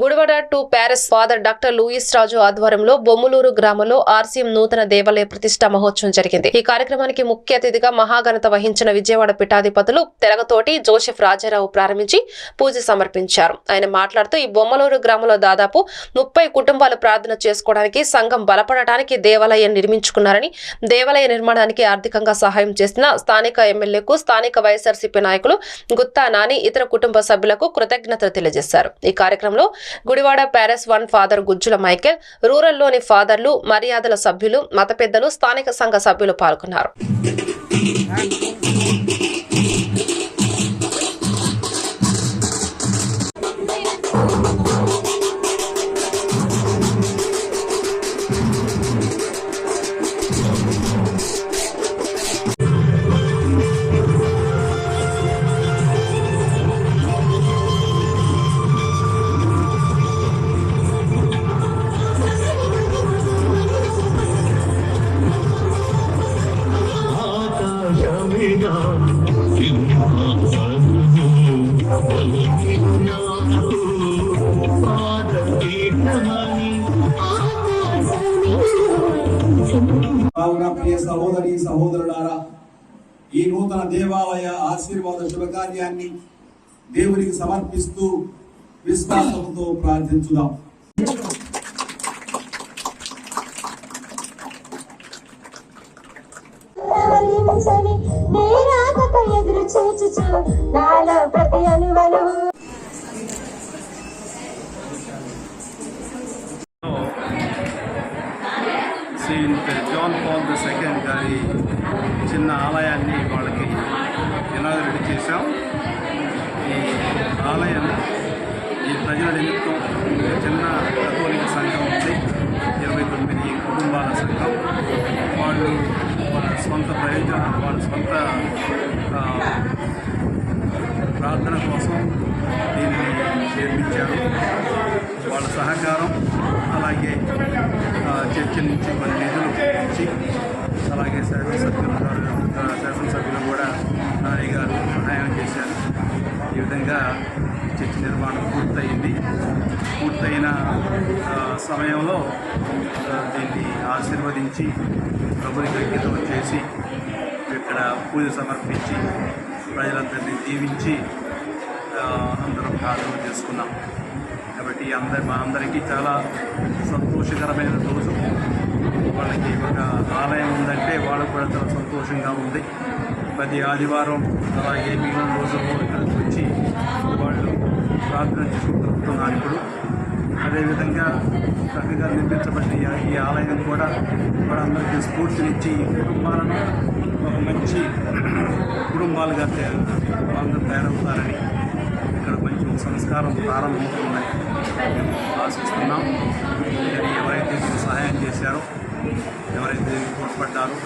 Gudivada to Paris father doctor Louis Raju ఆధ్వర్యంలో బొమ్మలూరు గ్రామంలో RCM నూతన దేవాలయ ప్రతిష్ట మహోత్సవం జరిగింది. ఈ కార్యక్రమానికి ముఖ్య అతిథిగా మహాఘనత వహించిన విజయవాడ పీఠాధిపతులు తెలగతోటి జోసెఫ్ రాజారావు ప్రారంభించి పూజ సమర్పించారు. ఆయన మాట్లాడుతూ ఈ బొమ్మలూరు గ్రామంలో దాదాపు ముప్పై కుటుంబాలు ప్రార్థన చేసుకోవడానికి సంఘం బలపడటానికి దేవాలయం నిర్మించుకున్నారని దేవాలయ నిర్మాణానికి ఆర్థికంగా సహాయం చేసిన స్థానిక ఎమ్మెల్యేకు స్థానిక వైఎస్ఆర్సీపీ నాయకులు గుత్తా నాని ఇతర కుటుంబ సభ్యులకు కృతజ్ఞతలు తెలియజేశారు. ఈ కార్యక్రమంలో Gudivada Paris one father Gujjula Michael రూరల్లోని ఫాదర్లు మర్యాదల సభ్యులు మత పెద్దలు స్థానిక సంఘ సభ్యులు పాల్గొన్నారు. సహోదరులారా ఈ నూతన దేవాలయ ఆశీర్వాద శుభకార్యాన్ని దేవునికి సమర్పిస్తూ విశ్వాసంతో ప్రార్థించుదాం. ఎదురు చూచుచు నాలో ప్రతి అనువను జాన్ పాల్ ద సెకండ్ గారి చిన్న ఆలయాన్ని వాళ్ళకి ఇనాగరేట్ చేశాం? ఈ ఆలయం ఈ ప్రజల నిమిత్తం చిన్న కథోలిక సంఘం జీవించి అందరం ప్రార్థన చేసుకున్నాం. కాబట్టి అందరి మా అందరికీ చాలా సంతోషకరమైన రోజు. వాళ్ళకి ఒక ఆలయం ఉందంటే వాళ్ళకు కూడా చాలా సంతోషంగా ఉంది. ప్రతి ఆదివారం అలాగే మిగిలిన రోజుల్లో ఇక్కడికి వచ్చి వాళ్ళు ప్రార్థన చేసుకుంటున్నారు ఇప్పుడు. అదేవిధంగా చక్కగా నిర్మించబడిన ఈ- ఆలయం కూడా వాళ్ళందరికీ స్ఫూర్తినిచ్చి ఈ కుటుంబాలను ఒక మంచి కుటుంబాలుగా వాళ్ళందరూ తయారవుతారని ఇక్కడ మంచి ఒక సంస్కారం ప్రారంభమవుతుందని మేము ఆశిస్తున్నాం ఎవరైతే సహాయం చేశారో ఎవరైతే దీనికి తోడ్పడ్డారో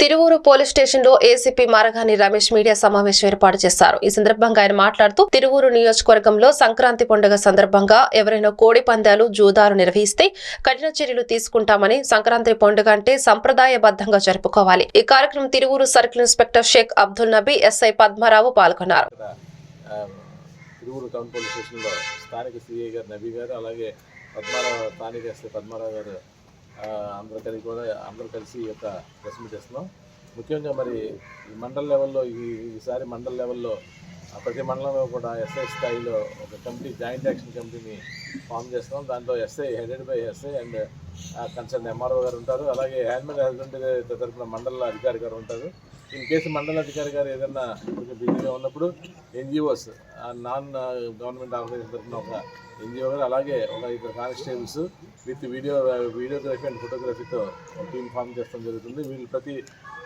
తిరువూరు పోలీస్ స్టేషన్లో ఏసీపీ మారగాని రమేష్ మీడియా సమావేశం ఏర్పాటు చేశారు. ఈ సందర్భంగా ఆయన మాట్లాడుతూ తిరువూరు నియోజకవర్గంలో సంక్రాంతి పండుగ సందర్భంగా ఎవరైనా కోడి పందాలు జూదాలు నిర్వహిస్తే కఠిన చర్యలు తీసుకుంటామని సంక్రాంతి పండుగ అంటే సంప్రదాయబద్ధంగా జరుపుకోవాలి. ఈ కార్యక్రమం Tiruvuru circle inspector Sheikh Abdul Nabi SI Padmarao పాల్గొన్నారు. ఇక్కడ ఆ, తిరువురు టౌన్ పోలీస్ స్టేషన్లో స్థానిక సిఐ గారు నబీ గారు అలాగే పద్మారావు స్థానిక ఎస్ఐ పద్మారావు గారు అందరూ కలిగి కూడా అందరూ కలిసి ఈ యొక్క ప్రెస్ మీట్ చేస్తున్నాం. ముఖ్యంగా మరి ఈ మండల లెవెల్లో ఈ ఈసారి మండల లెవెల్లో ప్రతి మండలంలో కూడా ఎస్ఐ స్థాయిలో ఒక కమిటీ జాయింట్ యాక్షన్ కమిటీని ఫామ్ చేస్తున్నాం. దాంట్లో SI headed by SI and concern MRO గారు ఉంటారు. అలాగే హ్యాండ్మెన్ హస్బెండ్ తరఫున మండల అధికారి గారు ఉంటారు. ఇన్ కేసు మండల అధికారి గారు ఏదైనా కొంచెం బిజీగా ఉన్నప్పుడు ఎన్జిఓస్ నాన్ గవర్నమెంట్ ఆర్గనైజేషన్ తరఫున ఒక ఎన్జిఓ గారు అలాగే ఒక ఇద్దరు constables with video videography and ఫోటోగ్రఫీతో team form చేస్తాం జరుగుతుంది. వీళ్ళు ప్రతి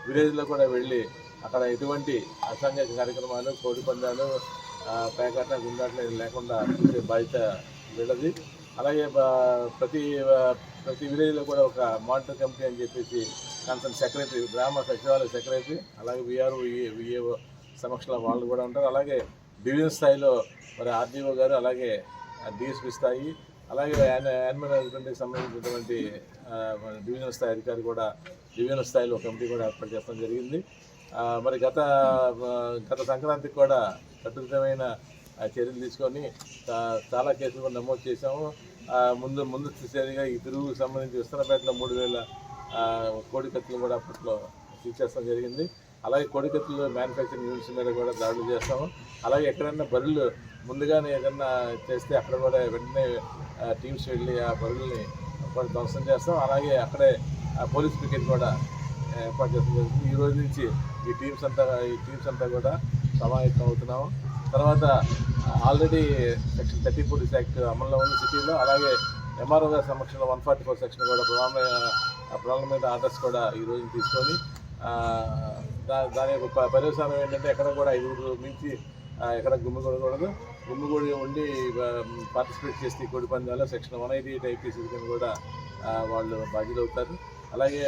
విలేజ్లో కూడా వెళ్ళి అక్కడ ఎటువంటి అసాంఘిక కార్యక్రమాలు కోడి పందాలు పేకాట గుండాట్లు లేకుండా చూసే బాధ్యత వీళ్ళది. అలాగే ప్రతి ప్రతి విలేజ్లో కూడా ఒక మానిటర్ కమిటీ అని చెప్పేసి కన్సర్న్ సెక్రటరీ గ్రామ సచివాలయ సెక్రటరీ అలాగే విఆర్ఓ విఏఓ సమక్షంలో వాళ్ళు కూడా ఉంటారు. అలాగే డివిజన్ స్థాయిలో మరి ఆర్డీఓ గారు అలాగే డిఎస్పీ అలాగే యానిమల్ హస్బెండరీకి సంబంధించినటువంటి డివిజనల్ స్థాయి అధికారి కూడా డివిజనల్ స్థాయిలో కమిటీ కూడా ఏర్పాటు చేయడం జరిగింది. మరి గత గత సంక్రాంతికి కూడా కట్టుదిట్టమైన చర్యలు తీసుకొని చాలా కేసులు కూడా నమోదు చేశాము. ముందు ముందు చూసేదిగా ఈ తిరుగుకు సంబంధించి విస్తరపేటలో మూడు వేల కోడి కత్తులు కూడా అప్పట్లో సీజ్ జరిగింది. అలాగే కోడికత్తులు మ్యానుఫ్యాక్చరింగ్ యూనిట్స్ మీద కూడా దాడులు చేస్తాము. అలాగే ఎక్కడైనా బరులు ముందుగానే ఏదన్నా చేస్తే అక్కడ కూడా వెంటనే టీమ్స్ వెళ్ళి ఆ బరుల్ని ధ్వంసం చేస్తాం. అలాగే అక్కడే ఆ పోలీస్ పికెట్ కూడా ఏర్పాటు చేస్తాం. జరుగుతుంది. ఈ రోజు నుంచి ఈ టీమ్స్ అంతా ఈ టీమ్స్ అంతా కూడా సమాయత్తం అవుతున్నాము. తర్వాత already section thirty police act అమల్లో ఉంది సిటీలో. అలాగే ఎంఆర్ఓ గారి సమక్షంలో వన్ ఫార్టీ ఫోర్ సెక్షన్ కూడా ప్రధాన ఆ ప్రాబ్లం మీద ఆర్డర్స్ కూడా ఈ రోజు తీసుకొని దాని యొక్క పరిశ్రమ ఏంటంటే ఎక్కడ కూడా ఐదుగురు మించి ఎక్కడ గుమ్మిగూడకూడదు గుమ్మిగూడి ఉండి పార్టిసిపేట్ చేస్తే కోడి పందాల్లో section one eighty eight IPC కింద కూడా వాళ్ళు బాధ్యులు అవుతారు. అలాగే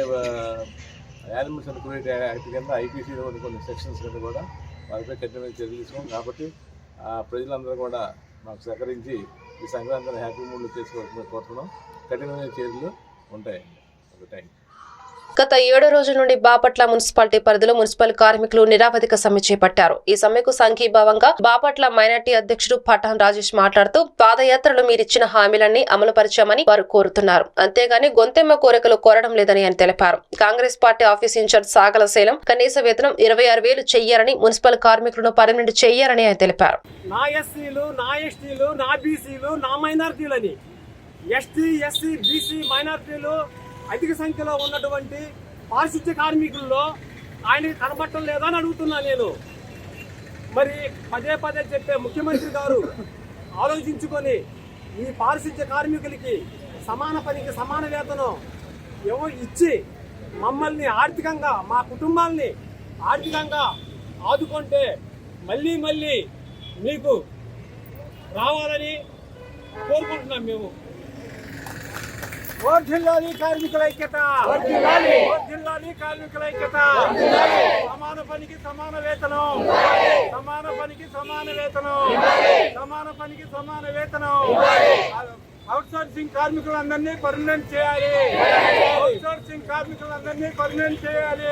యానిమల్స్ అండ్ క్రూరిటీ యాక్ట్ కింద ఐపీసీ కొన్ని కొన్ని సెక్షన్స్ కింద కూడా వారిపై కఠినమైన చర్యలు తీసుకున్నాం. కాబట్టి ఆ, ప్రజలందరూ కూడా మాకు సహకరించి ఈ సంక్రాంతిని హ్యాపీ మూడ్లో చేసుకోవాల్సిన కోరుతున్నాం. కఠినమైన చర్యలు ఉంటాయండి. ఓకే థ్యాంక్ యూ గత ఏడో రోజు నుండి బాపట్ల మున్సిపాలిటీ పరిధిలో మున్సిపల్ కార్మికులు నిరావధిక సమ్మె చేపట్టారు. ఈ సమ్మెకు సంఘీభావంగా బాపట్ల మైనార్టీ అధ్యక్షుడు పఠాన్ రాజేష్ మాట్లాడుతూ పాదయాత్రలో మీరిచ్చిన హామీలన్నీ అమలు పరిచామని వారు కోరుతున్నారు. అంతేగాని గొంతెమ్మ కోరికలు కోరడం లేదని ఆయన తెలిపారు. Congress party office in charge Sagala Sailam కనీస వేతనం ఇరవై ఆరు వేలు చెయ్యారని మున్సిపల్ కార్మికులను పర్మనెంట్ చేయాలని ఆయన తెలిపారు. నా ఎస్సీలు నా ఎస్టీలు నా బీసీలు నా ఎస్టీ ఎస్సీ బీసీ మైనార్టీలు అధిక సంఖ్యలో ఉన్నటువంటి పారిశుద్ధ్య కార్మికుల్లో ఆయనకి కనబడటం లేదా అని అడుగుతున్నా నేను. మరి పదే పదే చెప్పే ముఖ్యమంత్రి గారు ఆలోచించుకొని ఈ పారిశుద్ధ్య కార్మికులకి సమాన పనికి సమాన వేతనం ఎవ ఇచ్చి మమ్మల్ని ఆర్థికంగా మా కుటుంబాల్ని ఆర్థికంగా ఆదుకుంటే మళ్ళీ మళ్ళీ మీకు రావాలని కోరుకుంటున్నాం మేము. వర్ధిల్లాలి కార్మికుల ఐక్యత. వర్ధిల్లాలి. కార్మికుల ఐక్యత. సమాన పనికి సమాన వేతనం. సమాన పనికి సమాన వేతనం. సమాన పనికి సమాన వేతనం. అవుట్ సోర్సింగ్ కార్మికులందరినీ పర్మనెంట్ చేయాలి. అవుట్ సోర్సింగ్ కార్మికులందరినీ పర్మనెంట్ చేయాలి.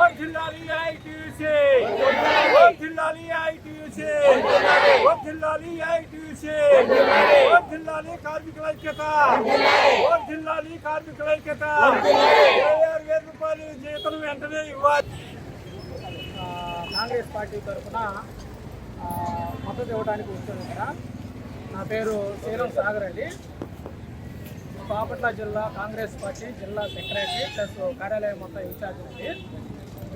వర్ధిల్లాలి ఐటీయూసీ. వర్ధిల్లాలి. ఐటీయూసీ. వర్ధిల్లాలి. ఐటీయూసీ. వర్ధిల్లాలి కార్మికుల ఐక్యత. వర్ధిల్లాలి కార్మికుల ఐక్యత. ఇరవై వేల రూపాయలు జీతం వెంటనే ఇవ్వాలి. కాంగ్రెస్ పార్టీ తరఫున మద్దతు ఇవ్వడానికి వస్తుంది ఇక్కడ. నా పేరు శ్రీరామ్ సాగర్ అండి. బాపట్ల జిల్లా కాంగ్రెస్ పార్టీ జిల్లా సెక్రటరీ ప్లస్ కార్యాలయం మొత్తం ఇన్ఛార్జ్ అండి.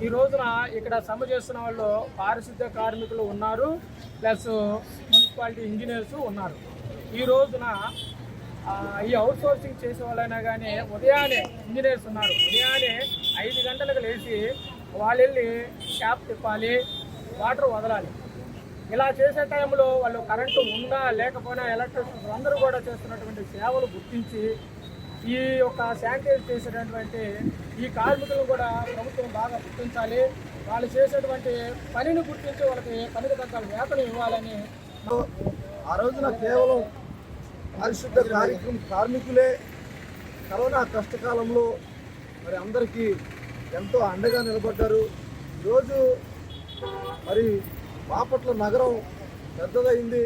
ఈ రోజున ఇక్కడ సమ్మె చేస్తున్న వాళ్ళు పారిశుద్ధ్య కార్మికులు ఉన్నారు. ప్లస్ మున్సిపాలిటీ ఇంజనీర్స్ ఉన్నారు. ఈ రోజున ఈ అవుట్ సోర్సింగ్ చేసే వాళ్ళైనా కానీ ఉదయాన్నే ఇంజనీర్స్ ఉన్నారు. ఉదయాన్నే ఐదు గంటలకు లేచి వాళ్ళు వెళ్ళి ట్యాప్ తిప్పాలి వాటర్ వదలాలి. ఇలా చేసే టైంలో వాళ్ళు కరెంటు ఉందా లేకపోయినా ఎలక్ట్రిషియన్స్ అందరూ కూడా చేస్తున్నటువంటి సేవలు గుర్తించి ఈ యొక్క శానిటైజ్ చేసేటటువంటి ఈ కార్మికులను కూడా ప్రభుత్వం బాగా గుర్తించాలి. వాళ్ళు చేసేటువంటి పనిని గుర్తించి వాళ్ళకి పనికి తగ్గ వేతనం ఇవ్వాలని ఆ రోజున కేవలం పారిశుద్ధ కార్యక్రమం కార్మికులే కరోనా కష్టకాలంలో మరి అందరికీ ఎంతో అండగా నిలబడ్డారు. ఈరోజు మరి బాపట్ల నగరం పెద్దదైంది.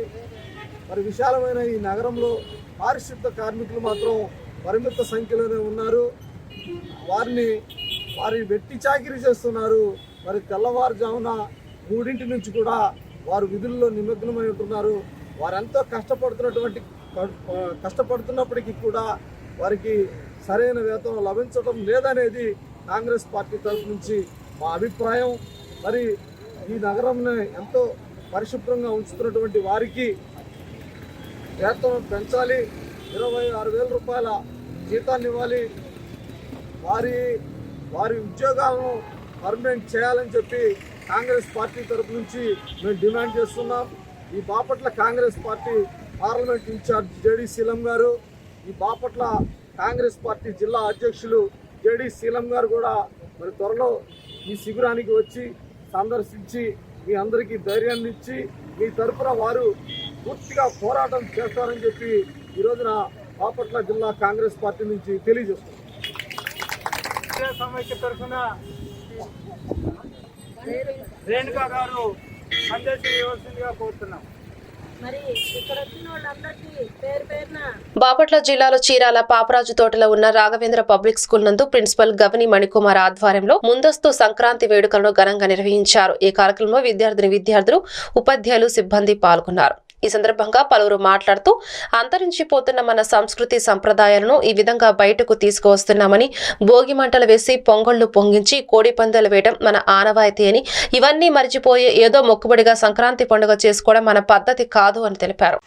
మరి విశాలమైన ఈ నగరంలో పారిశుద్ధ కార్మికులు మాత్రం పరిమిత సంఖ్యలోనే ఉన్నారు. వారిని వారి వెట్టి చాకిరీ చేస్తున్నారు. మరి తెల్లవారుజామున మూడింటి నుంచి కూడా వారు విధుల్లో నిమగ్నమై ఉంటున్నారు. వారెంతో కష్టపడుతున్నటువంటి కష్టపడుతున్నప్పటికీ కూడా వారికి సరైన వేతనం లభించడం లేదనేది కాంగ్రెస్ పార్టీ తరఫు నుంచి మా అభిప్రాయం. మరి ఈ నగరంని ఎంతో పరిశుభ్రంగా ఉంచుతున్నటువంటి వారికి వేతనం పెంచాలి. ఇరవై ఆరు వేల రూపాయల జీతాన్ని ఇవ్వాలి. వారి వారి ఉద్యోగాలను పర్మనెంట్ చేయాలని చెప్పి కాంగ్రెస్ పార్టీ తరపు నుంచి మేము డిమాండ్ చేస్తున్నాం. ఈ Bapatla Congress party parliament incharge JD Seelam గారు ఈ బాపట్ల కాంగ్రెస్ పార్టీ జిల్లా అధ్యక్షులు జేడి శీలం గారు కూడా మరి త్వరలో ఈ శిబిరానికి వచ్చి సందర్శించి మీ అందరికీ ధైర్యాన్ని ఇచ్చి మీ తరఫున వారు పూర్తిగా పోరాటం చేస్తారని చెప్పి ఈ రోజున బాపట్ల జిల్లా కాంగ్రెస్ పార్టీ నుంచి తెలియజేస్తున్నాం. సమైక్య తరఫున రేణుకా గారు సందేశం కోరుతున్నాం. మరి ఇక్కడ వచ్చిన వాళ్ళందరికీ పేరు పేరున బాపట్ల జిల్లాలో చీరాల పాపరాజు తోటలో ఉన్న రాఘవేంద్ర పబ్లిక్ స్కూల్ నందు ప్రిన్సిపల్ గవని మణికుమార్ ఆధ్వర్యంలో ముందస్తు సంక్రాంతి వేడుకలను ఘనంగా నిర్వహించారు. ఈ కార్యక్రమంలో విద్యార్థిని విద్యార్థులు ఉపాధ్యాయులు సిబ్బంది పాల్గొన్నారు. ఈ సందర్భంగా పలువురు మాట్లాడుతూ అంతరించిపోతున్న మన సంస్కృతి సంప్రదాయాలను ఈ విధంగా బయటకు తీసుకువస్తున్నామని భోగి మంటలు వేసి పొంగళ్ళు పొంగించి కోడి పందాలు వేయడం మన ఆనవాయితీ అని ఇవన్నీ మర్చిపోయే ఏదో మొక్కుబడిగా సంక్రాంతి పండుగ చేసుకోవడం మన పద్ధతి కాదు అని తెలిపారు.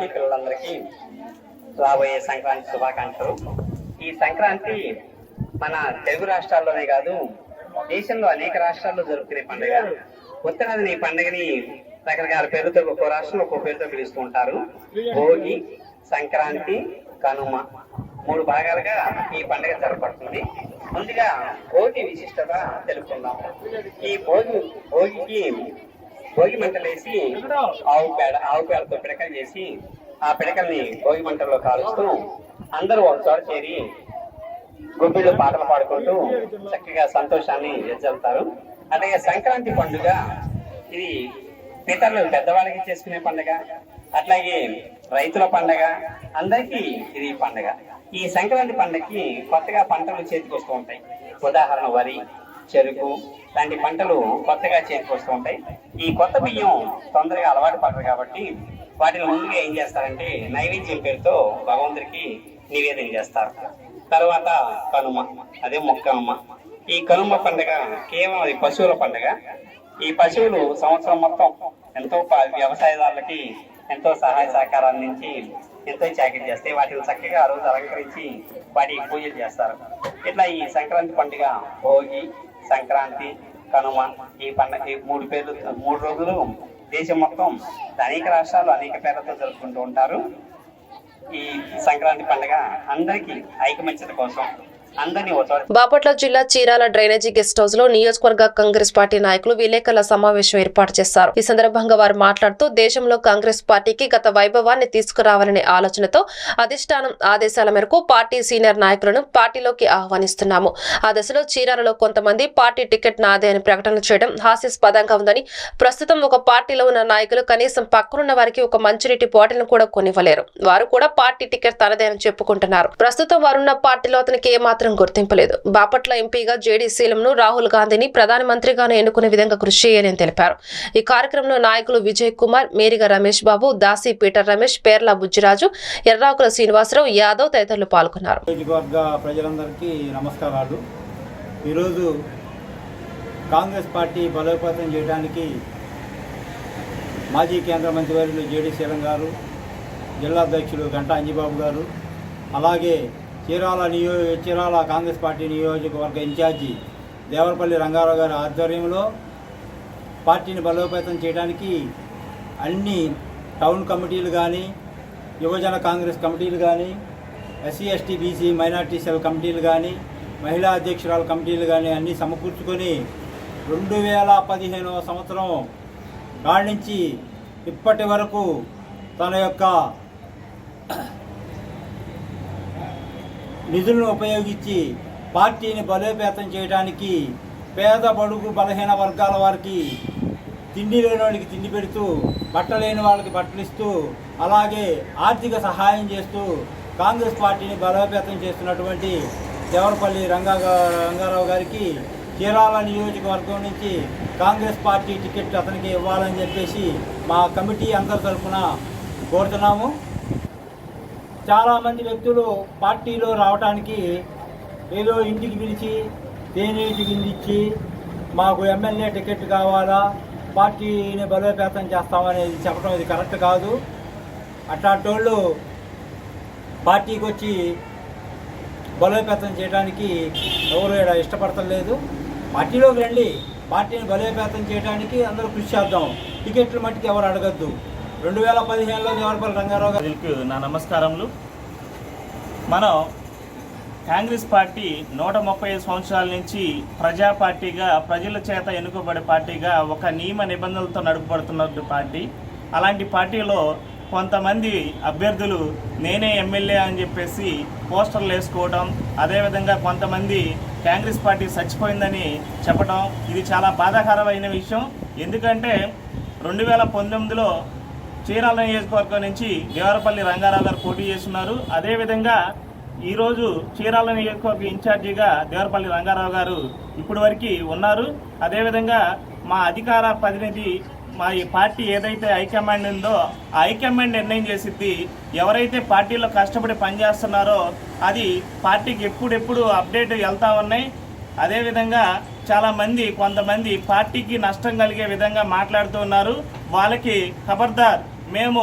వాళ్ళకి పిల్లలందరికీ రాబోయే సంక్రాంతి శుభాకాంక్షలు. ఈ సంక్రాంతి మన తెలుగు రాష్ట్రాల్లోనే కాదు దేశంలో అనేక రాష్ట్రాల్లో జరుపుకునే పండుగ. ఉత్తరాదిని ఈ పండుగని రకరకాల పేరుతో ఒక్కో రాష్ట్రంలో ఒక్కో పేరుతో పిలుస్తూ ఉంటారు. భోగి సంక్రాంతి కనుమ మూడు భాగాలుగా ఈ పండుగ జరపడుతుంది ముందుగా భోగి విశిష్టత తెలుపుకుందాం. ఈ భోగి భోగికి భోగి మంటలేసి ఆవు పేడ ఆవు పేడతో పిడకలు చేసి ఆ పిడకల్ని భోగి మంటల్లో కాలుస్తూ అందరూ ఒక చోట చేరి గుబ్బిళ్ళు పాటలు పాడుకుంటూ చక్కగా సంతోషాన్ని వెళ్తారు అలాగే సంక్రాంతి పండుగ ఇది పితరులు పెద్దవాళ్ళకి చేసుకునే పండుగ అట్లాగే రైతుల పండగ అందరికీ ఇది పండగ. ఈ సంక్రాంతి పండగకి కొత్తగా పంటలు చేతికి వస్తూ ఉంటాయి. ఉదాహరణ వరి చెరుకు లాంటి పంటలు కొత్తగా చేతికొస్తూ ఉంటాయి. ఈ కొత్త బియ్యం తొందరగా అలవాటు పడరు కాబట్టి వాటిని ముందుగా ఏం చేస్తారంటే నైవేద్యం పేరుతో భగవంతుడికి నివేదన చేస్తారు. తర్వాత కనుమ అదే మొక్కనుమ ఈ కనుమ పండుగ కేవలం అది పశువుల పండుగ. ఈ పశువులు సంవత్సరం మొత్తం ఎంతో ప- వ్యవసాయదారులకి ఎంతో సహాయ సహకారం అందించి ఎంతో చాకరీ చేస్తాయి వాటిని చక్కగా ఆ రోజు అలంకరించి వాటికి పూజలు చేస్తారు. ఇట్లా ఈ సంక్రాంతి పండుగ భోగి సంక్రాంతి కనుమ ఈ పండుగ ఈ మూడు పేర్లు మూడు రోజులు దేశం మొత్తం అనేక రాష్ట్రాలు అనేక పేర్లతో జరుపుకుంటూ ఉంటారు. ఈ సంక్రాంతి పండుగ అందరికీ ఐకమత్యత కోసం బాపట్ల జిల్లా చీరాల డ్రైనేజీ గెస్ట్ హౌస్లో నియోజకవర్గ కాంగ్రెస్ పార్టీ నాయకులు విలేకరుల సమావేశం ఏర్పాటు చేశారు. ఈ సందర్భంగా వారు మాట్లాడుతూ దేశంలో కాంగ్రెస్ పార్టీకి గత వైభవాన్ని తీసుకురావాలనే ఆలోచనతో అధిష్టానం ఆదేశాల మేరకు పార్టీ సీనియర్ నాయకులను పార్టీలోకి ఆహ్వానిస్తున్నాము. ఆ దశలో చీరాలలో కొంతమంది పార్టీ టికెట్ నాదే అని ప్రకటన చేయడం హాస్యాస్పదంగా ఉందని ప్రస్తుతం ఒక పార్టీలో ఉన్న నాయకులు కనీసం పక్కనున్న వారికి ఒక మంచినీటి బాటిల్ను కూడా కొనివ్వలేరు. వారు కూడా పార్టీ టికెట్ తనదే అని చెప్పుకుంటున్నారు. ప్రస్తుతం వారున్న పార్టీలో అతనికి ఏమాత్రం మాత్రం గుర్తింపలేదు. బాపట్ల ఎంపీగా జేడీ శీలంను రాహుల్ గాంధీని ప్రధానమంత్రిగాను ఎన్నుకునే విధంగా కృషి చేయాలని తెలిపారు. ఈ కార్యక్రమంలో నాయకులు విజయ్ కుమార్ మేరిగా రమేష్ బాబు దాసి పీటర్ రమేష్ పేర్ల బుజ్జిరాజు ఎర్రాకుల శ్రీనివాసరావు యాదవ్ తదితరులు పాల్గొన్నారు. ప్రజలందరికీ నమస్కారాలు. ఈరోజు కాంగ్రెస్ పార్టీ బలోపేతం చేయడానికి మాజీ కేంద్ర మంత్రివర్యులు జేడీ శీలం గారు జిల్లా అధ్యక్షులు గంటా అంజిబాబు గారు అలాగే చీరాల నియో చీరాల కాంగ్రెస్ పార్టీ నియోజకవర్గ ఇన్ఛార్జి దేవరపల్లి రంగారావు గారి ఆధ్వర్యంలో పార్టీని బలోపేతం చేయడానికి అన్ని టౌన్ కమిటీలు కానీ యువజన కాంగ్రెస్ కమిటీలు కానీ SC ST BC minority cell కమిటీలు కానీ మహిళా అధ్యక్షురాల కమిటీలు కానీ అన్నీ సమకూర్చుకొని రెండు వేల పదిహేనవ సంవత్సరం కాడి నుంచి ఇప్పటి వరకు తన యొక్క నిధులను ఉపయోగించి పార్టీని బలోపేతం చేయడానికి పేద బడుగు బలహీన వర్గాల వారికి తిండి లేని వాళ్ళకి తిండి పెడుతూ బట్టలేని వాళ్ళకి బట్టలు ఇస్తూ అలాగే ఆర్థిక సహాయం చేస్తూ కాంగ్రెస్ పార్టీని బలోపేతం చేస్తున్నటువంటి దేవరపల్లి రంగా రంగారావు గారికి చీరాల నియోజకవర్గం నుంచి కాంగ్రెస్ పార్టీ టికెట్ అతనికి ఇవ్వాలని చెప్పేసి మా కమిటీ అందరి తరఫున కోరుతున్నాము. చాలామంది వ్యక్తులు పార్టీలో రావడానికి ఏదో ఇంటికి పిలిచి తేనీటి విందిచ్చి మాకు ఎమ్మెల్యే టికెట్ కావాలా పార్టీని బలోపేతం చేస్తామనేది చెప్పడం ఇది కరెక్ట్ కాదు. అట్లాంటి వాళ్ళు పార్టీకి వచ్చి బలోపేతం చేయడానికి ఎవరు ఇక్కడ ఇష్టపడతలేదు పార్టీలోకి రండి. పార్టీని బలోపేతం చేయడానికి అందరూ కృషి చేద్దాం. టికెట్లు మట్టుకు ఎవరు అడగద్దు. రెండు వేల పదిహేనులో దేవరపల్లి రంగారావు గారు. నా నమస్కారములు. మనం కాంగ్రెస్ పార్టీ నూట ముప్పై ఐదు సంవత్సరాల నుంచి ప్రజా పార్టీగా ప్రజల చేత ఎన్నుకోబడే పార్టీగా ఒక నియమ నిబంధనలతో నడుపబడుతున్న పార్టీ. అలాంటి పార్టీలో కొంతమంది అభ్యర్థులు నేనే ఎమ్మెల్యే అని చెప్పేసి పోస్టర్లు వేసుకోవడం అదేవిధంగా కొంతమంది కాంగ్రెస్ పార్టీ చచ్చిపోయిందని చెప్పడం ఇది చాలా బాధాకరమైన విషయం. ఎందుకంటే రెండు వేల పంతొమ్మిదిలో చీరాల నియోజకవర్గం నుంచి దేవరపల్లి రంగారావు గారు పోటీ చేస్తున్నారు. అదేవిధంగా ఈరోజు చీరాల నియోజకవర్గ ఇన్ఛార్జిగా దేవరపల్లి రంగారావు గారు ఇప్పటి వరకు ఉన్నారు. అదేవిధంగా మా అధికార ప్రతినిధి మా ఈ పార్టీ ఏదైతే హైకమాండ్ ఉందో ఆ హైకమాండ్ నిర్ణయం చేసిద్ది. ఎవరైతే పార్టీలో కష్టపడి పనిచేస్తున్నారో అది పార్టీకి ఎప్పుడెప్పుడు అప్డేట్ వెళ్తా ఉన్నాయి. అదేవిధంగా చాలామంది కొంతమంది పార్టీకి నష్టం కలిగే విధంగా మాట్లాడుతూ ఉన్నారు. వాళ్ళకి ఖబర్దార్ మేము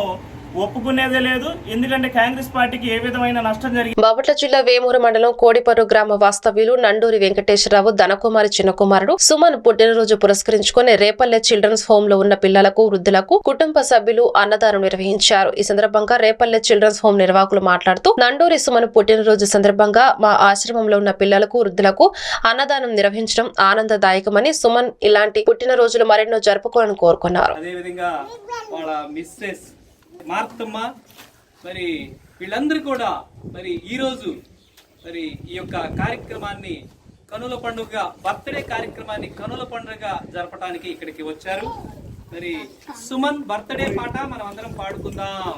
ఒప్పుకునేదే లేదు. ఎందుకంటే కాంగ్రెస్ పార్టీకి ఏ విధమైన నష్టం జరిగింది బాపట్ల జిల్లా వేమూరు మండలం కోడిపర్రు గ్రామ వాస్తవ్యులు నండూరి వెంకటేశ్వరరావు ధనకుమారి చిన్నకుమారుడు సుమన్ పుట్టినరోజు పురస్కరించుకుని రేపల్లె చిల్డ్రన్స్ హోమ్లో ఉన్న పిల్లలకు వృద్ధులకు కుటుంబ సభ్యులు అన్నదానం నిర్వహించారు. ఈ సందర్భంగా రేపల్లె చిల్డ్రన్స్ హోమ్ నిర్వాహకులు మాట్లాడుతూ నండూరి సుమన్ పుట్టినరోజు సందర్భంగా మా ఆశ్రమంలో ఉన్న పిల్లలకు వృద్ధులకు అన్నదానం నిర్వహించడం ఆనందదాయకమని సుమన్ ఇలాంటి పుట్టినరోజులు మరెన్నో జరుపుకోవాలని కోరుకున్నారు. అదేవిధంగా వాళ్ళ మిస్సెస్ మార్తమ్మ మరి వీళ్ళందరూ కూడా మరి ఈరోజు మరి ఈ యొక్క కార్యక్రమాన్ని కనుల పండుగ బర్త్డే కార్యక్రమాన్ని కనుల పండుగ జరపడానికి ఇక్కడికి వచ్చారు. మరి సుమన్ బర్త్డే పాట మనం అందరం పాడుకుందాం.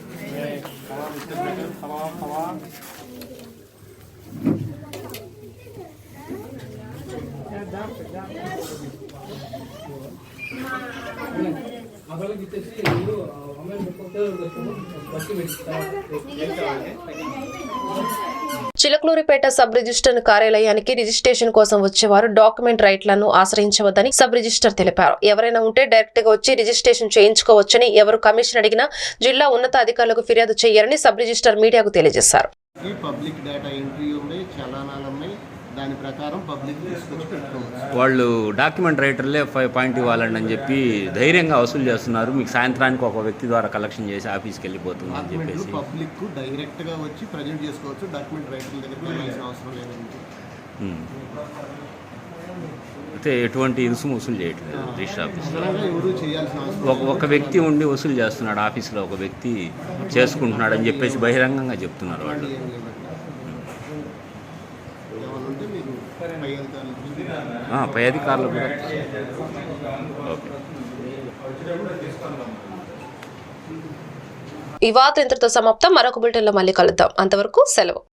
చిలకలూరిపేట సబ్ రిజిస్టర్ కార్యాలయానికి రిజిస్ట్రేషన్ కోసం వచ్చేవారు డాక్యుమెంట్ రైట్లను ఆశ్రయించవద్దని సబ్ రిజిస్టర్ తెలిపారు. ఎవరైనా ఉంటే డైరెక్ట్గా వచ్చి రిజిస్ట్రేషన్ చేయించుకోవచ్చని ఎవరు కమిషన్ అడిగినా జిల్లా ఉన్నత అధికారులకు ఫిర్యాదు చేయాలని సబ్ రిజిస్టర్ మీడియాకు తెలియజేశారు. పబ్లిక్ డేటా ఎంట్రీ ఉన్నాయి చలానాలు ఉన్నాయి దాని ప్రకారం పబ్లిక్ తీసుకొచ్చి పెట్టుకోవచ్చు. వాళ్ళు డాక్యుమెంట్ రైటర్లే ఫైవ్ పాయింట్ ఇవ్వాలండి అని చెప్పి ధైర్యంగా వసూలు చేస్తున్నారు. మీకు సాయంత్రానికి ఒక వ్యక్తి ద్వారా కలెక్షన్ చేసి ఆఫీస్కి వెళ్ళిపోతుంది అని చెప్పేసి. పబ్లిక్ డైరెక్ట్గా వచ్చి ప్రజెంట్ చేసుకోవచ్చు. డాక్యుమెంట్ రైటర్ల దగ్గరికి వెళ్ళాల్సిన అవసరం లేదండి. ఉమ్. అయితే ఎటువంటి రుసుము వసూలు చేయట్లేదు రిజిస్టర్ ఆఫీస్లో. ఒక ఒక వ్యక్తి ఉండి వసూలు చేస్తున్నాడు ఆఫీస్లో ఒక వ్యక్తి చేసుకుంటున్నాడు అని చెప్పేసి బహిరంగంగా చెప్తున్నారు వాళ్ళు ఏం లేదండి ఏమన్నా ఉంటే మీరు పై అధికారులు దృష్టికి ఆ, పై అధికారులు కూడా. ఈ వార్త ఇంతటితో సమాప్తం. మరొక బులెటిన్లో మళ్ళీ కలుద్దాం. అంతవరకు సెలవు.